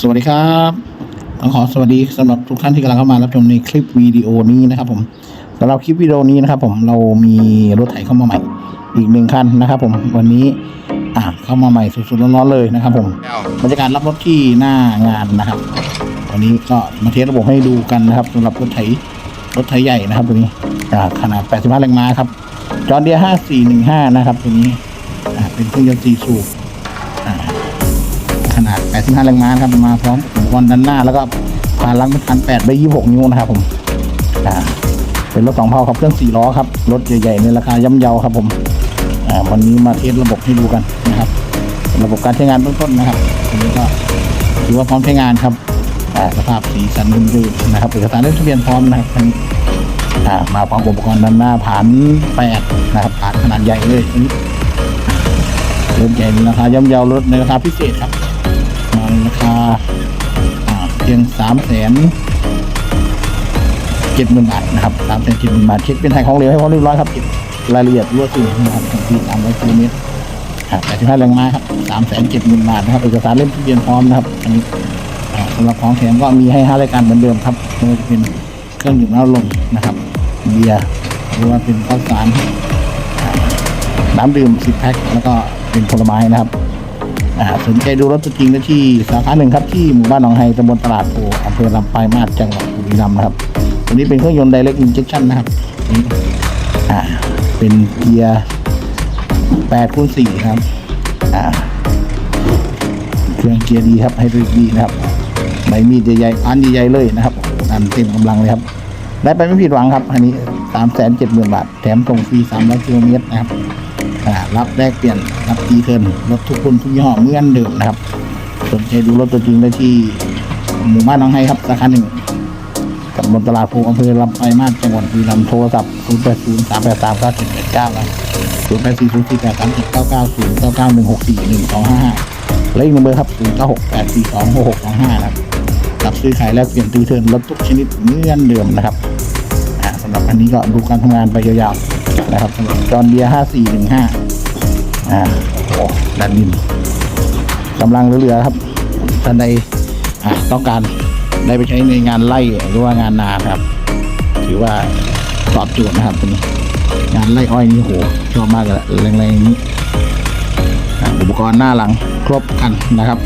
สวัสดีครับต้องขอสวัสดีสำหรับทุกท่านที่กำลังเข้ามารับชมในคลิปวิดีโอนี้นะครับ ผมสำหรับคลิปวิดีโอนี้นะครับ ผมเรามีรถไถเข้ามาใหม่ อีกหนึ่งคันนะครับ ผมวันนี้อ่าเข้ามาใหม่สุดๆร้อนๆเลยนะครับ ผมบรรยากาศรับรถที่หน้างานนะครับ วันนี้ก็มาเทสระบบให้ดูกันนะครับสำหรับรถไถรถไถใหญ่นะครับตัวนี้อ่าขนาด 85 แรงม้าครับจอร์เดีย5415 นะครับตัวนี้อ่าเป็นเครื่องยนต์สี่สูบ ขนาด 85 แรงม้าครับ มาพร้อมอุปกรณ์ด้านหน้า แล้วก็พาลังเป็นคัน8ใบ26 นิ้วนะครับผม อ่า เป็นรถสองเพาครับ เครื่อง4ล้อครับ รถใหญ่ๆในราคาย่ำเยาครับผม อ่า วันนี้มาเทสระบบให้ดูกันนะครับ ระบบการใช้งานเบื้องต้นนะครับอันนี้ก็ถือว่าพร้อมใช้งานครับ อ่า สภาพสีสันดีนะครับ เอกสารเล่มทะเบียนพร้อมนะครับอ่ามาพร้อมอุปกรณ์ด้านหน้าผ่าน8นะครับผ่านขนาดใหญ่เลยอันนี้รถใหญ่ราคาย่ำเยารถในราคาพิเศษครับ ราคาเพียงสามแสนเจ็ดหมื่นบาทนะครับสามแสนเจ็ดหมื่นบาทเช็คเป็นไทยของเหลวให้พร้อมเรียบร้อยครับรายละเอียดรั่วซึมนะครับที่สามร้อยกิโลเมตรแปดสิบห้าแรงม้าครับสามแสนเจ็ดหมื่นบาทนะครับเอกสารเล่มทะเบียนพร้อมนะครับอันนี้สำหรับของแถมก็มีให้ห้ารายการเหมือนเดิมครับไม่ว่าจะเป็นเครื่องดื่มน้ำลมนะครับเบียร์หรือว่าเป็นข้าวสารอ่าน้ำดื่มสิบแพ็คแล้วก็เป็นผลไม้นะครับ อ่าสนใจดูรถตัวจริงได้ที่สาขาหนึ่งครับที่หมู่บ้านหนองไฮตำบลตลาดโพอำเภอลำปลายมาศจังหวัดบุรีรัมย์นะครับตัวนี้เป็นเครื่องยนต์ Direct Injection นะครับนี่อ่าเป็นเกียร์8คูณ4ครับอ่าเครื่องเกียร์ดีครับไฮดรอลิกดีนะครับใบมีดใหญ่ๆอันใหญ่ๆเลยนะครับอันเต็มกำลังเลยครับได้ไปไม่ผิดหวังครับ อันนี้สามแสนเจ็ดหมื่นบาท แถมส่งฟรีสามร้อยกิโลเมตรนะครับ รับแลกเปลี่ยนรับตีเทิร์นรถทุกคนทุกยี่ห้อเหมือนเดิมนะครับสนใจดูรถตัวจริงได้ที่หมู่บ้านน้องไฮครับสาขาหนึ่งตำบลตลาดภูอำเภอลำปลายมาศจังหวัดบุรีรัมย์โทรศัพท์0 8 0 3 8 3 9 7 8 9นะ0 8 4 0 4 8 3 7 9 9 0 9 9 1 6 4 1 2 5 5และอีกหนึ่งเบอร์ครับ 0 9 6 8 4 2 6 6 2 5นะครับรับซื้อขายแลกเปลี่ยนตีเทิร์นรถทุกชนิดเหมือนเดิมนะครับสำหรับอันนี้ก็ดูการทำงานไปยาวๆนะครับสำหรับจอร์เบียห้าสี่หนึ่งห้า อ่าโอ้ดันดินกำลังเหลือครับท่านใดอ่าต้องการได้ไปใช้ในงานไร่หรือว่างานนาครับ ถือว่าตอบโจทย์นะครับตัวนี้งานไร่อ้อยนี่โหชอบมากเลยแรงๆอย่างนี้อุปกรณ์หน้าหลังครบครันนะครับ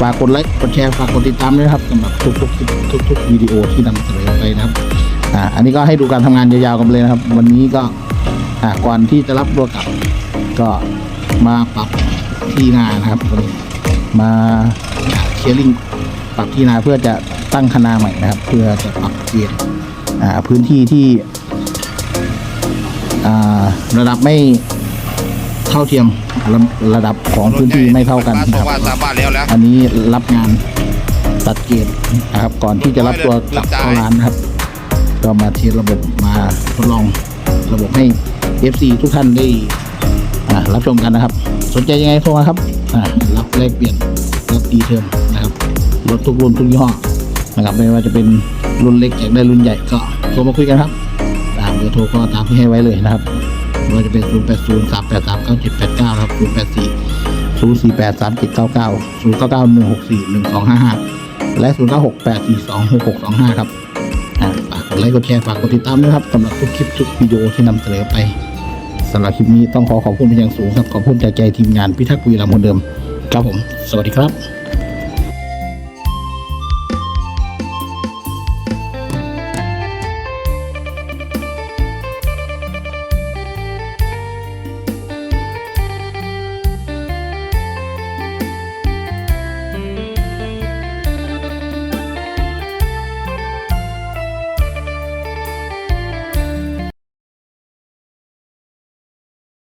ฝากกดไลค์กดแชร์ฝากกดติดตามด้วยครับสำหรับทุกๆทุกๆวิดีโอที่นำเสนอไปนะครับอ่าอันนี้ก็ให้ดูการทำงานยาวๆกันเลยนะครับ วันนี้ก็อ่าก่อนที่จะรับตัวกลับก็ มาปรับที่นานะครับวันนี้มาเคลียร์ลิงปรับที่นาเพื่อจะตั้งคณาใหม่นะครับ เพื่อจะปรับเปลี่ยนอ่าพื้นที่ที่อ่าระดับไม่เท่าเทียมระระดับของพื้นที่ไม่เท่ากันบ้านนะสคองรับบ้านสามบ้านแล้วแล้วอันนี้รับงานตัดเกณฑ์นะครับ ก่อนที่จะรับตัวกลับเข้าร้านนะครับ ก็มาเทสระบบมาทดลองระบบให้ FC ทุกท่านได้อ่า รับชมกันนะครับ สนใจยังไงโทรมาครับรับแลกเปลี่ยนรับดีเทอมนะครับรถทุกรุ่นทุกยี่ห้อนะครับไม่ว่าจะเป็นรุ่นเล็กอยากได้รุ่นใหญ่ก็โทรมาคุยกันครับ ตามเบอร์โทรก็ตามที่ให้ไว้เลยนะครับไม่ว่าจะเป็น 0 8 0 3 8 3 9 7 8 9นะครับ0 8 4 0 4 8 3 7 9 9 0 9 9 1 6 4 1 2 5 5 และ 0 9 6 8 4 2 6 6 2 5 ครับอ่าฝากกดไลค์กดแชร์ฝากกดติดตามด้วยครับสำหรับทุกคลิปทุกวิดีโอที่นำเสนอไป สำหรับคลิปนี้ต้องขอขอบคุณเป็นอย่างสูงครับ ขอบคุณจากใจทีมงานพิทักษ์วีรามคนเดิม ครับผม สวัสดีครับ